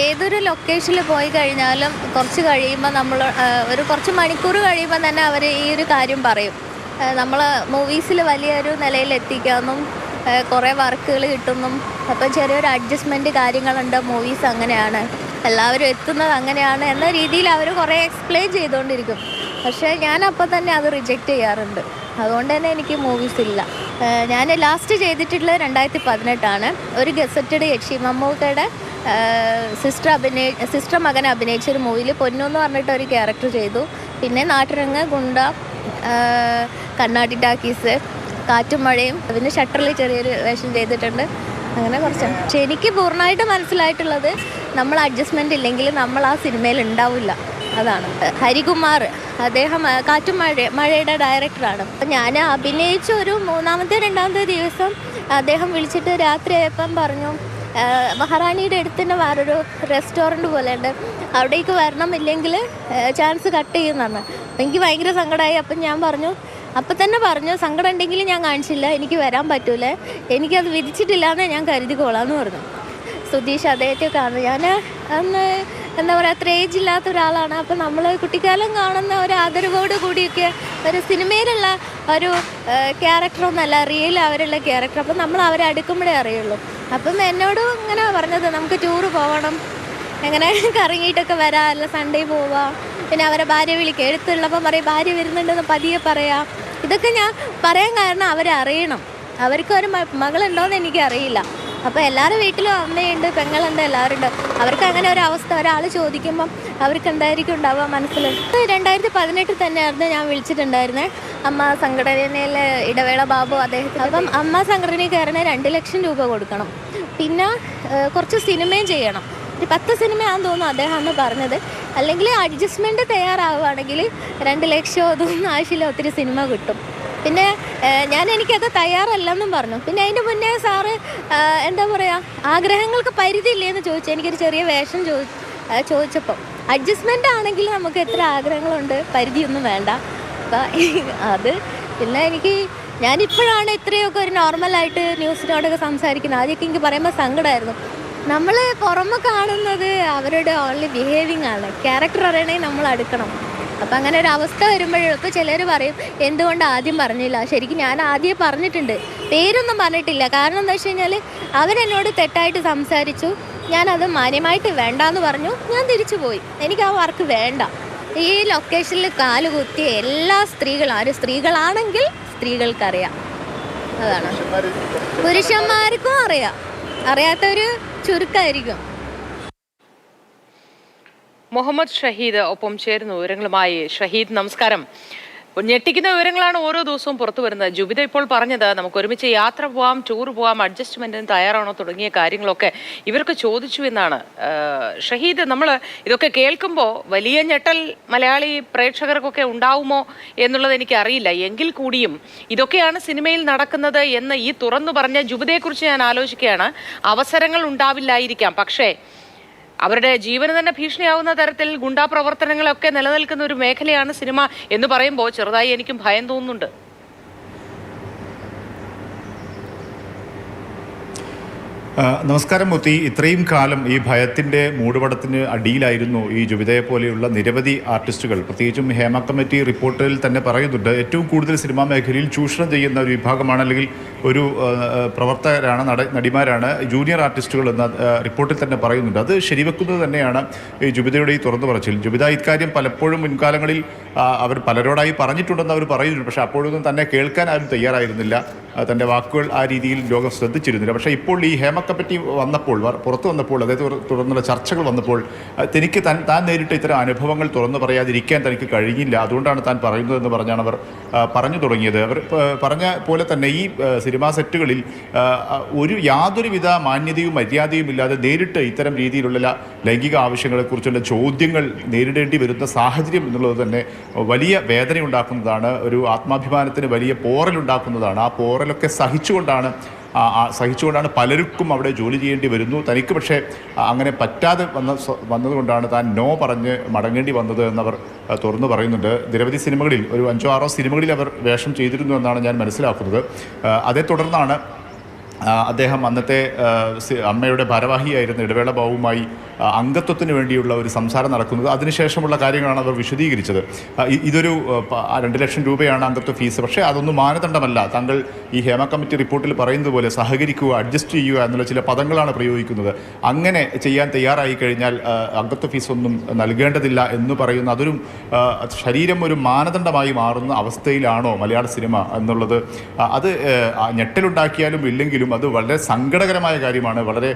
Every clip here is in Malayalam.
ഏതൊരു ലൊക്കേഷനിൽ പോയി കഴിഞ്ഞാലും കുറച്ച് കഴിയുമ്പോൾ നമ്മൾ ഒരു കുറച്ച് മണിക്കൂർ കഴിയുമ്പോൾ തന്നെ അവർ ഈ ഒരു കാര്യം പറയും. നമ്മൾ മൂവീസിൽ വലിയൊരു നിലയിൽ എത്തിക്കാമെന്നും കുറേ വർക്കുകൾ കിട്ടുന്നും അപ്പം ചെറിയൊരു അഡ്ജസ്റ്റ്മെന്റ് കാര്യങ്ങളുണ്ട് മൂവീസ് അങ്ങനെയാണ്. എല്ലാവരും എത്തുന്നത് അങ്ങനെയാണ് എന്ന രീതിയിൽ അവർ കുറേ എക്സ്പ്ലെയിൻ ചെയ്തുകൊണ്ടിരിക്കും പക്ഷേ ഞാൻ അപ്പം തന്നെ അത് റിജക്റ്റ് ചെയ്യാറുണ്ട്. അതുകൊണ്ട് തന്നെ എനിക്ക് മൂവീസ് ഇല്ല. ഞാൻ ലാസ്റ്റ് ചെയ്തിട്ടുള്ളത് രണ്ടായിരത്തി പതിനെട്ടാണ് ഒരു ഗസറ്റഡ് യക്ഷി മമ്മൂക്കയുടെ സിസ്റ്റർ അഭിനയി സിസ്റ്റർ മകൻ അഭിനയിച്ച ഒരു മൂവിയിൽ പൊന്നു എന്ന് പറഞ്ഞിട്ട് ഒരു ക്യാരക്ടർ ചെയ്തു. പിന്നെ നാട്ടിറങ്ങ് ഗുണ്ട കണ്ണാടി ടാക്കീസ് കാറ്റും മഴയും പിന്നെ ഷട്ടറിൽ ചെറിയൊരു വേഷം ചെയ്തിട്ടുണ്ട്. അങ്ങനെ കുറച്ച്. പക്ഷെ എനിക്ക് പൂർണമായിട്ട് മനസ്സിലായിട്ടുള്ളത് നമ്മൾ അഡ്ജസ്റ്റ്മെന്റ് ഇല്ലെങ്കിൽ നമ്മൾ ആ സിനിമയിൽ ഉണ്ടാവില്ല. അതാണ്. ഹരികുമാർ അദ്ദേഹം കാറ്റും മഴ മഴയുടെ ഡയറക്ടറാണ്. ഞാൻ അഭിനയിച്ച ഒരു മൂന്നാമത്തെ രണ്ടാമത്തെ ദിവസം അദ്ദേഹം വിളിച്ചിട്ട് രാത്രിയായപ്പം പറഞ്ഞു മഹാറാണിയുടെ അടുത്ത് തന്നെ വേറൊരു റെസ്റ്റോറന്റ് പോലെ ഉണ്ട് അവിടേക്ക് വരണം ഇല്ലെങ്കിൽ ചാൻസ് കട്ട് ചെയ്യുന്നതാണ്. എനിക്ക് ഭയങ്കര സങ്കടമായി. അപ്പം ഞാൻ പറഞ്ഞു അപ്പം തന്നെ പറഞ്ഞു സങ്കടം ഉണ്ടെങ്കിൽ ഞാൻ കാണിച്ചില്ല എനിക്ക് വരാൻ പറ്റൂല. എനിക്കത് വിധിച്ചിട്ടില്ല എന്ന് ഞാൻ കരുതിക്കോളാം എന്ന് പറഞ്ഞു. സുധീഷ് അദ്ദേഹത്തെ കാണുന്നു. ഞാൻ അന്ന് എന്താ പറയുക അത്ര ഏജ് ഇല്ലാത്ത ഒരാളാണ്. അപ്പം നമ്മൾ കുട്ടിക്കാലം കാണുന്ന ഒരു ആദരവോട് കൂടിയൊക്കെ ഒരു സിനിമയിലുള്ള ഒരു ക്യാരക്ടറൊന്നല്ല റിയൽ അവരുള്ള ക്യാരക്ടർ അപ്പം നമ്മൾ അവരെ അടുക്കുമ്പോഴേ അറിയുള്ളൂ. അപ്പം എന്നോടും ഇങ്ങനെ പറഞ്ഞത് നമുക്ക് ടൂറ് പോകണം എങ്ങനെ കറങ്ങിയിട്ടൊക്കെ വരാം. അല്ല സൺഡേ പോവാം. പിന്നെ അവരെ ഭാര്യ വിളിക്കുക എഴുത്തുള്ളപ്പം പറയും ഭാര്യ വരുന്നുണ്ടെന്ന് പതിയെ പറയാം. ഇതൊക്കെ ഞാൻ പറയാൻ കാരണം അവരെ അറിയണം. അവർക്ക് ഒരു മകളുണ്ടോയെന്ന് എനിക്ക് അറിയില്ല അപ്പോൾ എല്ലാവരുടെ വീട്ടിലും അമ്മയുണ്ട് പെങ്ങളുണ്ട് എല്ലാവരും ഉണ്ട് അവർക്ക് അങ്ങനെ ഒരു അവസ്ഥ ഒരാൾ ചോദിക്കുമ്പം അവർക്ക് എന്തായിരിക്കും ഉണ്ടാവുക മനസ്സിൽ? രണ്ടായിരത്തി പതിനെട്ടിൽ തന്നെയായിരുന്നു ഞാൻ വിളിച്ചിട്ടുണ്ടായിരുന്നത് അമ്മ സംഘടനയിലെ ഇടവേള ബാബു അദ്ദേഹത്തിന്. അപ്പം അമ്മ സംഘടനയിൽ കയറണ രണ്ട് ലക്ഷം രൂപ കൊടുക്കണം. പിന്നെ കുറച്ച് സിനിമയും ചെയ്യണം. ഒരു പത്ത് സിനിമയാണെന്ന് തോന്നുന്നു അദ്ദേഹം അന്ന് പറഞ്ഞത്. അല്ലെങ്കിൽ അഡ്ജസ്റ്റ്മെന്റ് തയ്യാറാവുകയാണെങ്കിൽ രണ്ട് ലക്ഷം അതൊന്നും ആവശ്യമില്ല ഒത്തിരി സിനിമ കിട്ടും. പിന്നെ ഞാൻ എനിക്കത് തയ്യാറല്ലെന്നും പറഞ്ഞു. പിന്നെ അതിന്റെ മുന്നേ സാറ് എന്താ പറയുക ആഗ്രഹങ്ങൾക്ക് പരിധിയില്ലേന്ന് ചോദിച്ചു. എനിക്കൊരു ചെറിയ വേഷം ചോദിച്ചപ്പം. ചോദിച്ചപ്പോൾ അഡ്ജസ്റ്റ്മെന്റ് ആണെങ്കിൽ നമുക്ക് എത്ര ആഗ്രഹങ്ങളുണ്ട്? പരിധിയൊന്നും വേണ്ട. അപ്പം അത് പിന്നെ എനിക്ക് ഞാനിപ്പോഴാണ് ഇത്രയൊക്കെ ഒരു നോർമലായിട്ട് ന്യൂസിനോടൊക്കെ സംസാരിക്കുന്നത്. ആദ്യമൊക്കെ എനിക്ക് പറയുമ്പോൾ സങ്കടമായിരുന്നു നമ്മൾ പുറമെ കാണുന്നത് അവരുടെ ഓൺലി ബിഹേവിങ് ആണ്. ക്യാരക്ടർ അറിയണമെങ്കിൽ നമ്മൾ അടുക്കണം അപ്പം അങ്ങനെ ഒരു അവസ്ഥ വരുമ്പോഴും ഇപ്പോൾ ചിലർ പറയും എന്തുകൊണ്ട് ആദ്യം പറഞ്ഞില്ല? ശരിക്കും ഞാൻ ആദ്യം പറഞ്ഞിട്ടുണ്ട്. പേരൊന്നും പറഞ്ഞിട്ടില്ല. കാരണം എന്താ വെച്ച് കഴിഞ്ഞാൽ അവരെന്നോട് തെറ്റായിട്ട് സംസാരിച്ചു. ഞാനത് മാന്യമായിട്ട് വേണ്ട എന്ന് പറഞ്ഞു. ഞാൻ തിരിച്ചു പോയി. എനിക്ക് ആ വർക്ക് വേണ്ട. ഈ ലൊക്കേഷനിൽ കാൽ കുത്തിയ എല്ലാ സ്ത്രീകളും ആരും സ്ത്രീകളാണെങ്കിൽ സ്ത്രീകൾക്കറിയാം. അതാണ്. പുരുഷന്മാർക്കും അറിയാം. അറിയാത്തൊരു ചുരുക്കമായിരിക്കും മുഹമ്മദ് ഷഹീദ് ഒപ്പം ചേരുന്ന വിവരങ്ങളുമായി ഷഹീദ് നമസ്കാരം. ഞെട്ടിക്കുന്ന വിവരങ്ങളാണ് ഓരോ ദിവസവും പുറത്തു വരുന്നത്. ജുബിത ഇപ്പോൾ പറഞ്ഞത് നമുക്ക് ഒരുമിച്ച് യാത്ര പോവാം ടൂർ പോവാം അഡ്ജസ്റ്റ്മെന്റിന് തയ്യാറാണോ തുടങ്ങിയ കാര്യങ്ങളൊക്കെ ഇവർക്ക് ചോദിച്ചു എന്നാണ്. ഷഹീദ് നമ്മൾ ഇതൊക്കെ കേൾക്കുമ്പോൾ വലിയ ഞെട്ടൽ മലയാളി പ്രേക്ഷകർക്കൊക്കെ ഉണ്ടാവുമോ എന്നുള്ളത് എനിക്ക് അറിയില്ല. എങ്കിൽ കൂടിയും ഇതൊക്കെയാണ് സിനിമയിൽ നടക്കുന്നത് എന്ന് ഈ തുറന്നു പറഞ്ഞ ജുബിതയെക്കുറിച്ച് ഞാൻ ആലോചിക്കുകയാണ്. അവസരങ്ങൾ ഉണ്ടാവില്ലായിരിക്കാം. പക്ഷേ അവരുടെ ജീവന് തന്നെ ഭീഷണിയാവുന്ന തരത്തിൽ ഗുണ്ടാ പ്രവർത്തനങ്ങളൊക്കെ നിലനിൽക്കുന്ന ഒരു മേഖലയാണ് സിനിമ എന്ന് പറയുമ്പോൾ ചെറുതായി എനിക്കും ഭയം തോന്നുന്നുണ്ട്. നമസ്കാരം മുത്തി ഇത്രയും കാലം ഈ ഭയത്തിന്റെ മൂടുപടത്തിന് അടിയിലായിരുന്നു ഈ ജുബിതയെ പോലെയുള്ള നിരവധി ആർട്ടിസ്റ്റുകൾ. പ്രത്യേകിച്ചും ഹേമ കമ്മിറ്റി റിപ്പോർട്ടിൽ തന്നെ പറയുന്നുണ്ട് ഏറ്റവും കൂടുതൽ സിനിമാ മേഖലയിൽ ചൂഷണം ചെയ്യുന്ന ഒരു വിഭാഗമാണ് അല്ലെങ്കിൽ ഒരു പ്രവർത്തകരാണ് നട നടിമാരാണ് ജൂനിയർ ആർട്ടിസ്റ്റുകൾ എന്ന റിപ്പോർട്ടിൽ തന്നെ പറയുന്നുണ്ട്. അത് ശരിവെക്കുന്നത് തന്നെയാണ് ഈ ജുബിതയുടെ ഈ തുറന്നു പറച്ചിൽ. ജുബിത ഇക്കാര്യം പലപ്പോഴും മുൻകാലങ്ങളിൽ അവർ പലരോടായി പറഞ്ഞിട്ടുണ്ടെന്ന് അവർ പറയുന്നുണ്ട് പക്ഷേ അപ്പോഴൊന്നും തന്നെ കേൾക്കാൻ ആരും തയ്യാറായിരുന്നില്ല. തന്റെ വാക്കുകൾ ആ രീതിയിൽ ലോകം ശ്രദ്ധിച്ചിരുന്നില്ല. പക്ഷേ ഇപ്പോൾ ഈ ഹേമക്കപ്പറ്റി വന്നപ്പോൾ പുറത്ത് വന്നപ്പോൾ അതായത് തുടർന്നുള്ള ചർച്ചകൾ വന്നപ്പോൾ തനിക്ക് താൻ താൻ നേരിട്ട ഇത്തരം അനുഭവങ്ങൾ തുറന്നു പറയാതിരിക്കാൻ തനിക്ക് കഴിഞ്ഞില്ല. അതുകൊണ്ടാണ് താൻ പറയുന്നതെന്ന് പറഞ്ഞാണ് അവർ പറഞ്ഞു തുടങ്ങിയത്. അവർ പറഞ്ഞ പോലെ തന്നെ ഈ സിനിമാ സെറ്റുകളിൽ ഒരു യാതൊരുവിധ മാന്യതയും മര്യാദയും ഇല്ലാതെ നേരിട്ട് ഇത്തരം രീതിയിലുള്ള ലൈംഗിക ആവശ്യങ്ങളെക്കുറിച്ചുള്ള ചോദ്യങ്ങൾ നേരിടേണ്ടി വരുന്ന സാഹചര്യം എന്നുള്ളത് തന്നെ വലിയ വേദനയുണ്ടാക്കുന്നതാണ്. ഒരു ആത്മാഭിമാനത്തിന് വലിയ പോറലുണ്ടാക്കുന്നതാണ്. ആ പോറലൊക്കെ സഹിച്ചുകൊണ്ടാണ് സഹിച്ചുകൊണ്ടാണ് പലർക്കും അവിടെ ജോലി ചെയ്യേണ്ടി വരുന്നു. തനിക്ക് പക്ഷേ അങ്ങനെ പറ്റാതെ വന്ന വന്നതുകൊണ്ടാണ് താൻ നോ പറഞ്ഞ് മടങ്ങേണ്ടി വന്നത് എന്നവർ തുറന്നു പറയുന്നുണ്ട്. നിരവധി സിനിമകളിൽ ഒരു അഞ്ചോ ആറോ സിനിമകളിൽ അവർ വേഷം ചെയ്തിരുന്നു എന്നാണ് ഞാൻ മനസ്സിലാക്കുന്നത്. അതേ തുടർന്നാണ് അദ്ദേഹം അന്നത്തെ അമ്മയുടെ ഭാരവാഹിയായിരുന്ന ഇടവേള ബാബുവുമായി അംഗത്വത്തിന് വേണ്ടിയുള്ള ഒരു സംസാരം നടക്കുന്നത്. അതിനുശേഷമുള്ള കാര്യങ്ങളാണ് അവർ വിശദീകരിച്ചത്. ഇതൊരു രണ്ട് ലക്ഷം രൂപയാണ് അംഗത്വ ഫീസ്. പക്ഷേ അതൊന്നും മാനദണ്ഡമല്ല. താങ്കൾ ഈ ഹേമ കമ്മിറ്റി റിപ്പോർട്ടിൽ പറയുന്നത് പോലെ സഹകരിക്കുക അഡ്ജസ്റ്റ് ചെയ്യുക എന്നുള്ള ചില പദങ്ങളാണ് പ്രയോഗിക്കുന്നത്. അങ്ങനെ ചെയ്യാൻ തയ്യാറായി കഴിഞ്ഞാൽ അംഗത്വ ഫീസ് ഒന്നും നൽകേണ്ടതില്ല എന്ന് പറയുന്ന അതൊരു ശരീരം ഒരു മാനദണ്ഡമായി മാറുന്ന അവസ്ഥയിലാണോ മലയാള സിനിമ എന്നുള്ളത്? അത് ഞെട്ടലുണ്ടാക്കിയാലും ഇല്ലെങ്കിലും അത് വളരെ സങ്കടകരമായ കാര്യമാണ്. വളരെ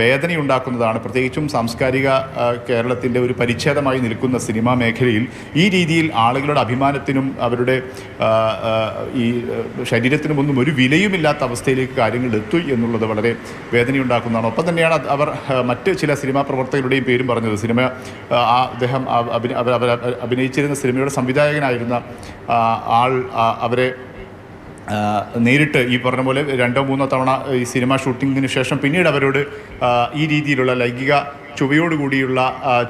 വേദനയുണ്ടാക്കുന്നതാണ്. പ്രത്യേകിച്ചും സാംസ്കാരിക ആ, കേരളത്തിന്റെ ഒരു പരിച്ഛേദമായി നിൽക്കുന്ന സിനിമാ മേഖലയിൽ ഈ രീതിയിൽ ആളുകളുടെ അഭിമാനത്തിനും അവരുടെ ഈ ശരീരത്തിനും ഒന്നും ഒരു വിലയുമില്ലാത്ത അവസ്ഥയിലേക്ക് കാര്യങ്ങൾ എത്തു എന്നുള്ളത് വളരെ വേദനയുണ്ടാക്കുന്നതാണ്. ഒപ്പം തന്നെയാണ് അവർ മറ്റ് ചില സിനിമാ പ്രവർത്തകരുടെയും പേരും പറഞ്ഞത്. സിനിമ അദ്ദേഹം അഭിനയിച്ചിരുന്ന സിനിമയുടെ സംവിധായകനായിരുന്ന ആൾ അവരെ നേരിട്ട് ഈ പറഞ്ഞ പോലെ രണ്ടോ മൂന്നോ തവണ ഈ സിനിമ ഷൂട്ടിങ്ങിന് ശേഷം പിന്നീട് അവരോട് ഈ രീതിയിലുള്ള ലൈംഗിക ചുവയോടുകൂടിയുള്ള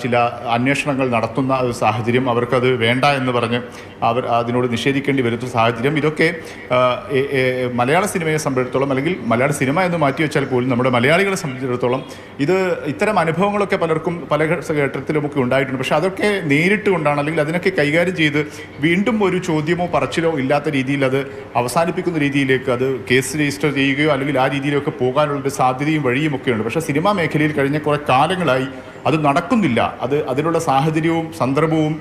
ചില അന്വേഷണങ്ങൾ നടത്തുന്ന ഒരു സാഹചര്യം അവർക്കത് വേണ്ട എന്ന് പറഞ്ഞ് അവർ അതിനോട് നിഷേധിക്കേണ്ടി വരുന്ന സാഹചര്യം. ഇതൊക്കെ മലയാള സിനിമയെ സംബന്ധിച്ചിടത്തോളം അല്ലെങ്കിൽ മലയാള സിനിമ എന്ന് മാറ്റി വെച്ചാൽ പോലും നമ്മുടെ മലയാളികളെ സംബന്ധിച്ചിടത്തോളം ഇത് ഇത്തരം അനുഭവങ്ങളൊക്കെ പലർക്കും പല ഘട്ടത്തിലുമൊക്കെ ഉണ്ടായിട്ടുണ്ട്. പക്ഷേ അതൊക്കെ നേരിട്ട് കൊണ്ടാണ് അല്ലെങ്കിൽ അതിനൊക്കെ കൈകാര്യം ചെയ്ത് വീണ്ടും ഒരു ചോദ്യമോ പറച്ചിലോ ഇല്ലാത്ത രീതിയിൽ അത് അവസാനിപ്പിക്കുന്ന രീതിയിലേക്ക് അത് കേസ് രജിസ്റ്റർ ചെയ്യുകയോ അല്ലെങ്കിൽ ആ രീതിയിലൊക്കെ പോകാനുള്ള സാധ്യതയും വഴിയും ഒക്കെയുണ്ട് പക്ഷേ സിനിമാ മേഖലയിൽ കഴിഞ്ഞ കുറേ കാലങ്ങളായി അത് നടക്കുന്നില്ല. അത് അതിനുള്ള സാഹചര്യവും സന്ദർഭവും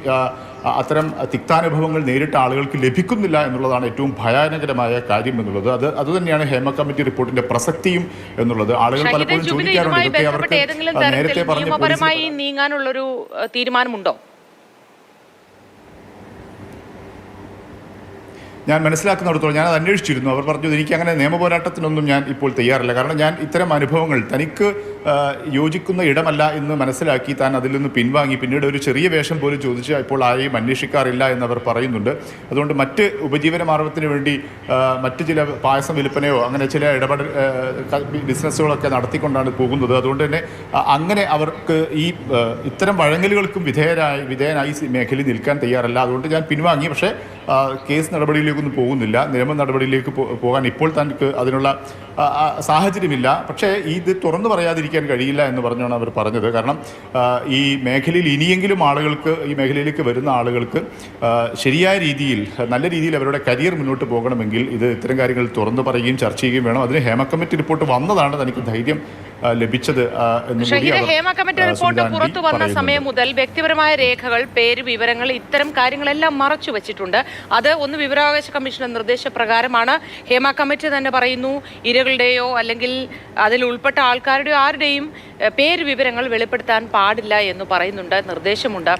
അത്തരം തിക്താനുഭവങ്ങൾ നേരിട്ട ആളുകൾക്ക് ലഭിക്കുന്നില്ല എന്നുള്ളതാണ് ഏറ്റവും ഭയാനകരമായ കാര്യം എന്നുള്ളത്. അത് അതുതന്നെയാണ് ഹേമ കമ്മിറ്റി റിപ്പോർട്ടിന്റെ പ്രസക്തിയും എന്നുള്ളത്. ആളുകൾ പലപ്പോഴും ചോദിക്കാറുണ്ട് ഇതൊക്കെ അവർക്ക് നേരത്തെ പറഞ്ഞു നീങ്ങാനുള്ളൊരു തീരുമാനമുണ്ടോ? ഞാൻ മനസ്സിലാക്കുന്നിടത്തോളം ഞാൻ അത് അന്വേഷിച്ചിരുന്നു. അവർ പറഞ്ഞു എനിക്ക് അങ്ങനെ നിയമ പോരാട്ടത്തിനൊന്നും ഞാൻ ഇപ്പോൾ തയ്യാറില്ല. കാരണം ഞാൻ ഇത്തരം അനുഭവങ്ങൾ തനിക്ക് യോജിക്കുന്ന ഇടമല്ല എന്ന് മനസ്സിലാക്കി താൻ അതിൽ നിന്ന് പിൻവാങ്ങി. പിന്നീട് ഒരു ചെറിയ വേഷം പോലും ചോദിച്ച് ഇപ്പോൾ ആരെയും അന്വേഷിക്കാറില്ല എന്നവർ പറയുന്നുണ്ട്. അതുകൊണ്ട് മറ്റ് ഉപജീവന മാർഗത്തിന് വേണ്ടി മറ്റ് ചില പായസം വിൽപ്പനയോ അങ്ങനെ ചില ഇടപെടൽ ബിസിനസ്സുകളൊക്കെ നടത്തിക്കൊണ്ടാണ് പോകുന്നത്. അതുകൊണ്ട് തന്നെ അങ്ങനെ അവർക്ക് ഈ ഇത്തരം വഴങ്ങലുകൾക്കും വിധേയരായി വിധേയനായി മേഖലയിൽ നിൽക്കാൻ തയ്യാറല്ല. അതുകൊണ്ട് ഞാൻ പിൻവാങ്ങി. പക്ഷേ കേസ് കേസ് നടപടിയിലേക്കൊന്നും പോകുന്നില്ല. നിയമ നടപടിയിലേക്ക് പോകാൻ ഇപ്പോൾ തനിക്ക് അതിനുള്ള സാഹചര്യമില്ല. പക്ഷേ ഇത് തുറന്നു പറയാതിരിക്കാൻ കഴിയില്ല എന്ന് പറഞ്ഞാണ് അവർ പറഞ്ഞത്. കാരണം ഈ മേഖലയിൽ ഇനിയെങ്കിലും ആളുകൾക്ക് ഈ മേഖലയിലേക്ക് വരുന്ന ആളുകൾക്ക് ശരിയായ രീതിയിൽ നല്ല രീതിയിൽ അവരുടെ കരിയർ മുന്നോട്ട് പോകണമെങ്കിൽ ഇത് ഇത്തരം കാര്യങ്ങൾ തുറന്നു പറയുകയും ചർച്ച ചെയ്യുകയും വേണം. അതിന് ഹേമ കമ്മിറ്റി റിപ്പോർട്ട് വന്നതാണ് തനിക്ക് ധൈര്യം ലഭിച്ചത് ഹേമ കമ്മിറ്റി റിപ്പോർട്ട് പുറത്തു വന്ന സമയം മുതൽ വ്യക്തിപരമായ രേഖകൾ പേര് വിവരങ്ങൾ ഇത്തരം കാര്യങ്ങളെല്ലാം മറച്ചു വെച്ചിട്ടുണ്ട്. അത് ഒന്ന് വിവരാവകാശ കമ്മീഷന്റെ നിർദ്ദേശപ്രകാരമാണ് ഹേമ കമ്മിറ്റി തന്നെ പറയുന്നു ഇരകളുടെയോ അല്ലെങ്കിൽ അതിൽ ഉൾപ്പെട്ട ആൾക്കാരുടെയോ ആരുടെയും പേര് വിവരങ്ങൾ വെളിപ്പെടുത്താൻ പാടില്ല എന്ന് പറയുന്നുണ്ട് നിർദ്ദേശമുണ്ട്.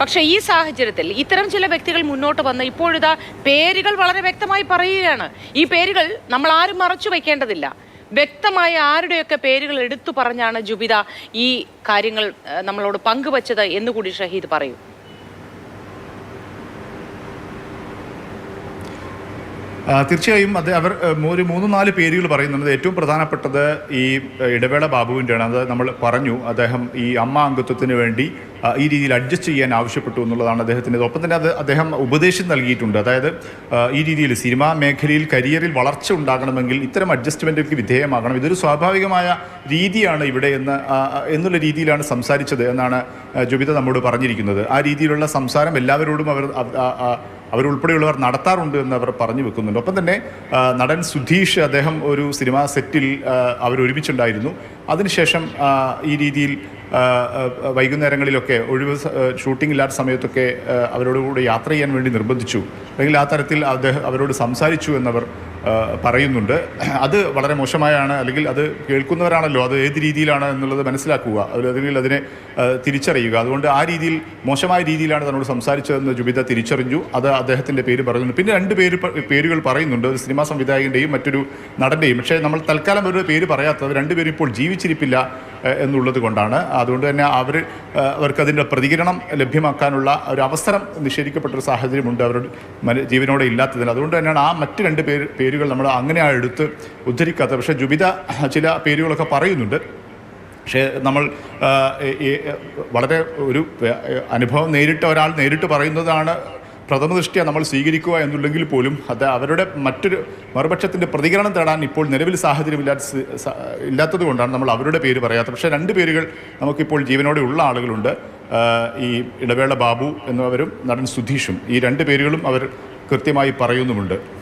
പക്ഷേ ഈ സാഹചര്യത്തിൽ ഇത്തരം ചില വ്യക്തികൾ മുന്നോട്ട് വന്ന് ഇപ്പോഴിതാ പേരുകൾ വളരെ വ്യക്തമായി പറയുകയാണ്. ഈ പേരുകൾ നമ്മൾ ആരും മറച്ചു വയ്ക്കേണ്ടതില്ല. വ്യക്തമായ ആരുടെയൊക്കെ പേരുകൾ എടുത്തു പറഞ്ഞാണ് ജുബിത ഈ കാര്യങ്ങൾ നമ്മളോട് പങ്കുവച്ചത് എന്നുകൂടി ഷഹീദ് പറയൂ. തീർച്ചയായും അത് അവർ ഒരു മൂന്ന് നാല് പേരുകൾ പറയുന്നുണ്ട്. ഏറ്റവും പ്രധാനപ്പെട്ടത് ഈ ഇടവേള ബാബുവിന്റെയാണ്. അത് നമ്മൾ പറഞ്ഞു. അദ്ദേഹം ഈ അമ്മ അംഗത്വത്തിന് വേണ്ടി ഈ രീതിയിൽ അഡ്ജസ്റ്റ് ചെയ്യാൻ ആവശ്യപ്പെട്ടു എന്നുള്ളതാണ് അദ്ദേഹത്തിന്റെ ഒപ്പം തന്നെ അത് അദ്ദേഹം ഉപദേശം നൽകിയിട്ടുണ്ട്. അതായത് ഈ രീതിയിൽ സിനിമാ മേഖലയിൽ കരിയറിൽ വളർച്ച ഉണ്ടാകണമെങ്കിൽ ഇത്തരം അഡ്ജസ്റ്റ്മെന്റുകൾക്ക് വിധേയമാകണം. ഇതൊരു സ്വാഭാവികമായ രീതിയാണ് ഇവിടെ എന്ന് എന്നുള്ള രീതിയിലാണ് സംസാരിച്ചത് എന്നാണ് ജുബിത നമ്മോട് പറഞ്ഞിരിക്കുന്നത്. ആ രീതിയിലുള്ള സംസാരം എല്ലാവരോടും അവർ അവരുൾപ്പെടെയുള്ളവർ നടത്താറുണ്ട് എന്ന് അവർ പറഞ്ഞു വെക്കുന്നുണ്ട്. ഒപ്പം തന്നെ നടൻ സുധീഷ് അദ്ദേഹം ഒരു സിനിമാ സെറ്റിൽ അവരൊരുമിച്ചുണ്ടായിരുന്നു. അതിനുശേഷം ഈ രീതിയിൽ വൈകുന്നേരങ്ങളിലൊക്കെ ഒഴിവ് ഷൂട്ടിംഗ് ഇല്ലാത്ത സമയത്തൊക്കെ ആ, അവരോട് കൂടെ യാത്ര ചെയ്യാൻ വേണ്ടി നിർബന്ധിച്ചു. അല്ലെങ്കിൽ ആ തരത്തിൽ അദ്ദേഹം അവരോട് സംസാരിച്ചു എന്നവർ പറയുന്നുണ്ട്. അത് വളരെ മോശമായാണ്. അല്ലെങ്കിൽ അത് കേൾക്കുന്നവരാണല്ലോ. അത് ഏത് രീതിയിലാണ് എന്നുള്ളത് മനസ്സിലാക്കുക. അല്ലെങ്കിൽ അതിനെ തിരിച്ചറിയുക. അതുകൊണ്ട് ആ രീതിയിൽ മോശമായ രീതിയിലാണ് തന്നോട് സംസാരിച്ചതെന്ന് ജുബിത തിരിച്ചറിഞ്ഞു. അത് അദ്ദേഹത്തിന്റെ പേര് പറയുന്നു പിന്നെ രണ്ട് പേര് പേരുകൾ പറയുന്നുണ്ട്. ഒരു സിനിമാ സംവിധായകന്റെയും മറ്റൊരു നടന്റെയും. പക്ഷേ നമ്മൾ തൽക്കാലം അവരുടെ പേര് പറയാത്തത് രണ്ടുപേരും ഇപ്പോൾ ജീവിച്ചിരിപ്പില്ല. എന്നുള്ളത് കൊണ്ടാണ്. അതുകൊണ്ട് തന്നെ അവർ അവർക്കതിന്റെ പ്രതികരണം ലഭ്യമാക്കാനുള്ള ഒരു അവസരം നിഷേധിക്കപ്പെട്ടൊരു സാഹചര്യമുണ്ട് അവരുടെ ജീവനോടെ ഇല്ലാത്തതിന്. അതുകൊണ്ട് തന്നെയാണ് ആ മറ്റ് രണ്ട് പേര് പേരുകൾ നമ്മൾ അങ്ങനെ എടുത്ത് ഉദ്ധരിക്കാത്തത് പക്ഷേ ജുബിത ചില പേരുകളൊക്കെ പറയുന്നുണ്ട്. പക്ഷേ നമ്മൾ വളരെ ഒരു അനുഭവം നേരിട്ട് ഒരാൾ നേരിട്ട് പറയുന്നതാണ് പ്രഥമ ദൃഷ്ടിയ നമ്മൾ സ്വീകരിക്കുക എന്നുണ്ടെങ്കിൽ പോലും അത് അവരുടെ മറ്റൊരു മറുപക്ഷത്തിന്റെ പ്രതികരണം തേടാൻ ഇപ്പോൾ നിലവിൽ സാഹചര്യമില്ലാത്ത ഇല്ലാത്തത് കൊണ്ടാണ് നമ്മൾ അവരുടെ പേര് പറയാത്തത്. പക്ഷേ രണ്ട് പേരുകൾ നമുക്കിപ്പോൾ ജീവനോടെ ഉള്ള ആളുകളുണ്ട്. ഈ ഇടവേള ബാബു എന്നവരും നടൻ സുധീഷും. ഈ രണ്ട് പേരുകളും അവർ കൃത്യമായി പറയുന്നുമുണ്ട്.